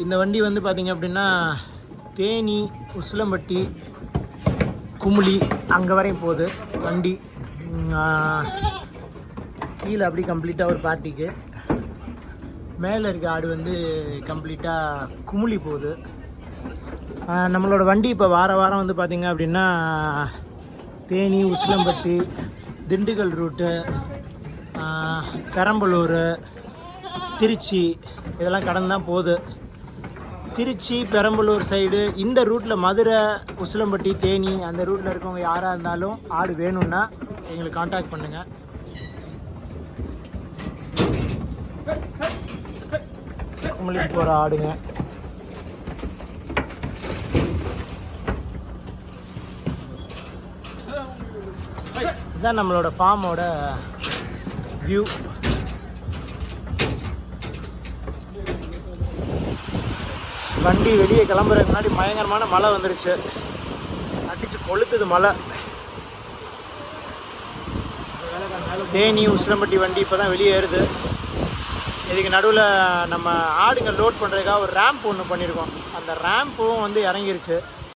இந்த வண்டி வந்து பார்த்திங்க அப்படின்னா தேனி உசிலம்பட்டி குமுளி அங்கே வரையும் போகுது. வண்டி கீழே அப்படி கம்ப்ளீட்டாக ஒரு பார்ட்டிக்கு மேலே இருக்க ஆடு வந்து கம்ப்ளீட்டாக குமுளி போகுது. நம்மளோட வண்டி இப்போ வார வாரம் வந்து பார்த்திங்க அப்படின்னா தேனி உசிலம்பட்டி திண்டுக்கல் ரூட்டு பெரம்பலூர் திருச்சி இதெல்லாம் கடந்து தான் போகுது. திருச்சி பெரம்பலூர் சைடு இந்த ரூட்டில் மதுரை உசிலம்பட்டி தேனி அந்த ரூட்டில் இருக்கவங்க யாராக இருந்தாலும் ஆடு வேணும்னா எங்களுக்கு காண்டாக்ட் பண்ணுங்கள் உங்களுக்கு போகிற ஆடுங்க. இதுதான் நம்மளோட ஃபார்மோட வியூ வண்டி வெளியே கிளம்புறதுக்கு முன்னாடி பயங்கரமான மழை வந்துருச்சு. அடிச்சு கொளுத்துது மழை. தேனி உசிலம்பட்டி வண்டி இப்போ தான் வெளியே ஏறுது. இதுக்கு நடுவில் நம்ம ஆடுங்க லோட் பண்ணுறதுக்காக ஒரு ரேம்ப் ஒன்று பண்ணியிருக்கோம் அந்த ரேம்ப்பும் வந்து இறங்கிருச்சு.